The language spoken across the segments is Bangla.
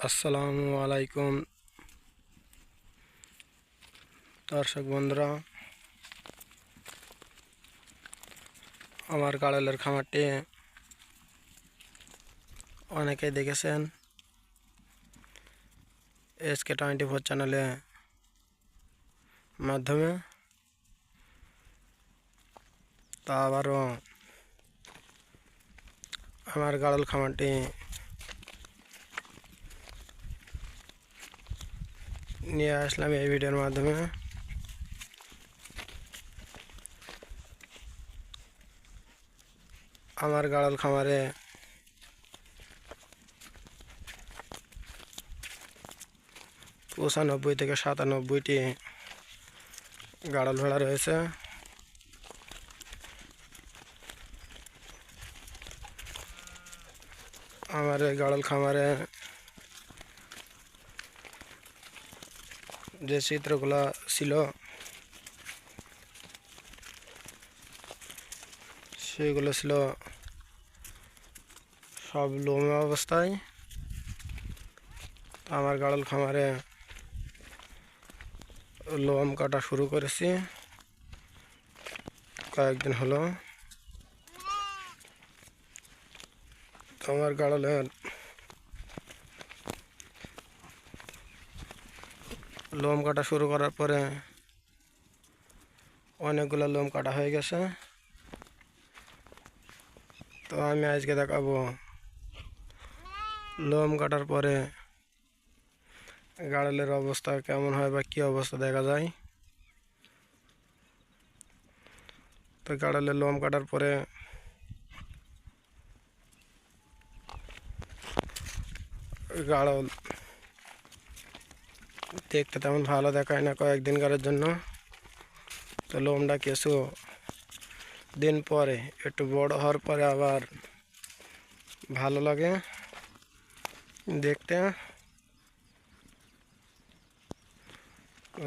আসসালামু আলাইকুম দর্শক বন্ধুরা আমার কাড়ালের খামারটি অনেকেই দেখেছেন এসকে টোয়েন্টি ফোর চ্যানেলে মাধ্যমে তা আবারও আমার গাড়ল খামারটি নিয়ে আসলাম এই ভিডিওর মাধ্যমে। আমার গাড়ল খামারে পঁচানব্বই থেকে সাতানব্বইটি গাড়ল ভেড়া রয়েছে। আমার এই গাড়ল খামারে যে চিত্রগুলো ছিল, সেগুলো ছিল সব লোমে অবস্থায়। আমার গাড়ল খামারে লোম কাটা শুরু করেছি। কয়েকদিন হলো। আমার গাড়লের লোম কাটা শুরু করার পরে অনেকগুলো লোম কাটা হয়ে গেছে। তো আমি আজকে দেখাবো লোম কাটার পরে গাড়লের অবস্থা কেমন হয় বা কী অবস্থা দেখা যায়। তো গাড়লের লোম কাটার পরে গাড়ল দেখতে তেমন ভালো দেখায় না কয়েকদিনকারের জন্য। তো লোমটা কিছু দিন পরে, একটু বড় হওয়ার পরে আবার ভালো লাগে দেখতে।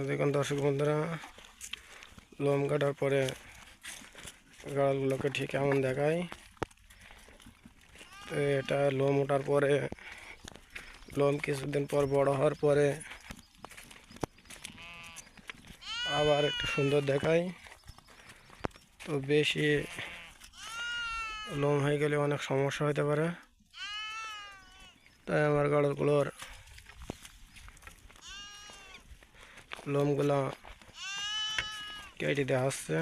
দেখুন দর্শক বন্ধুরা, লোম কাটার পরে গাড়ালগুলোকে ঠিক এমন দেখায়। তো এটা লোম ওঠার পরে, লোম কিছুদিন পর বড় হওয়ার পরে আবার একটু সুন্দর দেখায় তো বেশি লোম হয়ে গেলে অনেক সমস্যা হতে পারে। তাই আমার গাড়গুলোর লোমগুলো কেটে দেওয়া হচ্ছে।